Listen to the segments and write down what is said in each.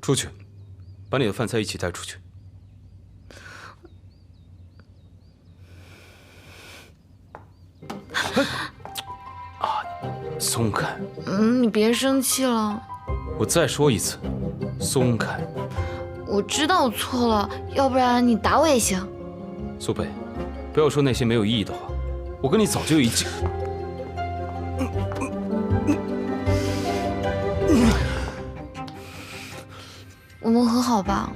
出去，把你的饭菜一起带出去。啊，松开！嗯，你别生气了。我再说一次，松开！我知道我错了，要不然你打我也行。苏北，不要说那些没有意义的话。我跟你早就已经……我们和好吧。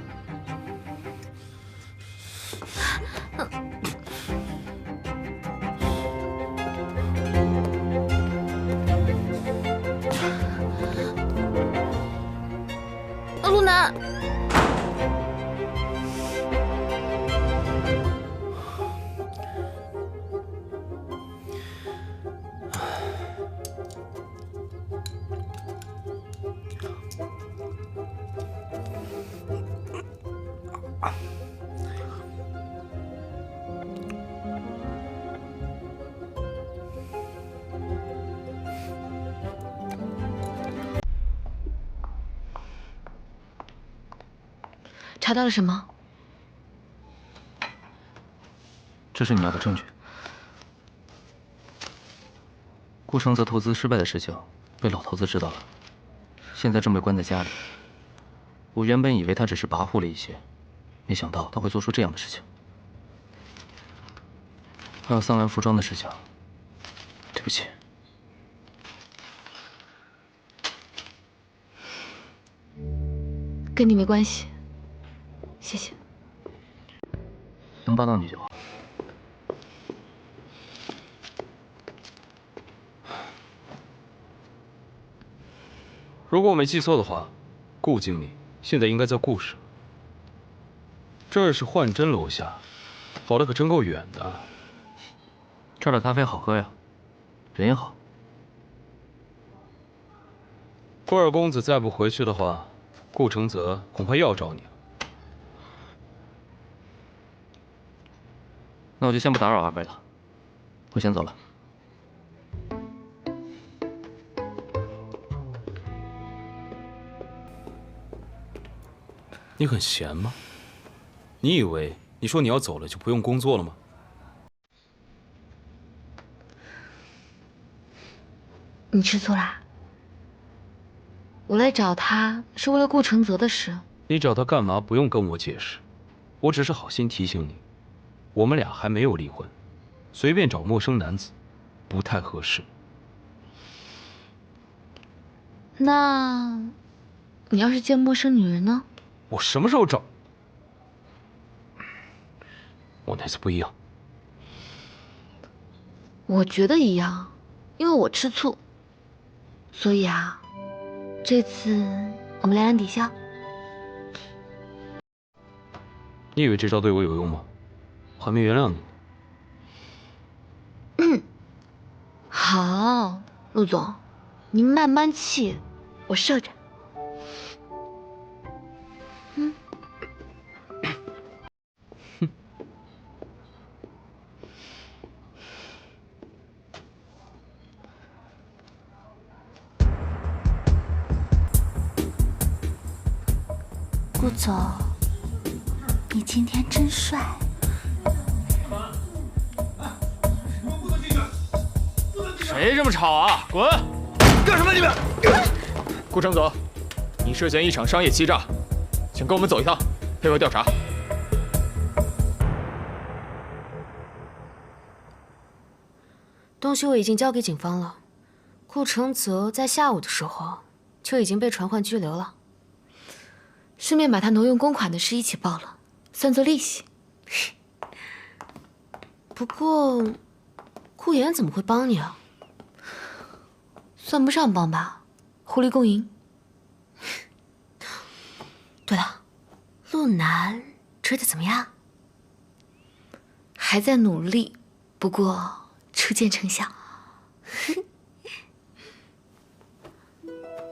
查到了什么？这是你要的证据。顾承泽投资失败的事情被老头子知道了，现在正被关在家里。我原本以为他只是跋扈了一些，没想到他会做出这样的事情。还有桑兰服装的事情，对不起。跟你没关系。谢谢。能帮到你就好。如果我没记错的话，顾经理现在应该在顾氏。这儿是幻真楼下，跑的可真够远的。这儿的咖啡好喝呀，人也好。顾二公子再不回去的话，顾承泽恐怕又要找你了。那我就先不打扰二位了，我先走了。你很闲吗？你以为你说你要走了就不用工作了吗？你吃醋啦？我来找他是为了顾承泽的事。你找他干嘛？不用跟我解释，我只是好心提醒你。我们俩还没有离婚，随便找陌生男子，不太合适。那，你要是见陌生女人呢？我什么时候找？我那次不一样。我觉得一样，因为我吃醋。所以啊，这次我们两人抵消。你以为这招对我有用吗？我还没原谅你。嗯，好，陆总，您慢慢气，我受着。顾总，你今天真帅。谁这么吵啊？滚！干什么你们？顾承泽，你涉嫌一场商业欺诈，请跟我们走一趟，配合调查。东西我已经交给警方了。顾承泽在下午的时候就已经被传唤拘留了，顺便把他挪用公款的事一起报了，算作利息。不过，顾言怎么会帮你啊？算不上帮吧，互利共赢。对了，陆南追的怎么样？还在努力，不过初见成效。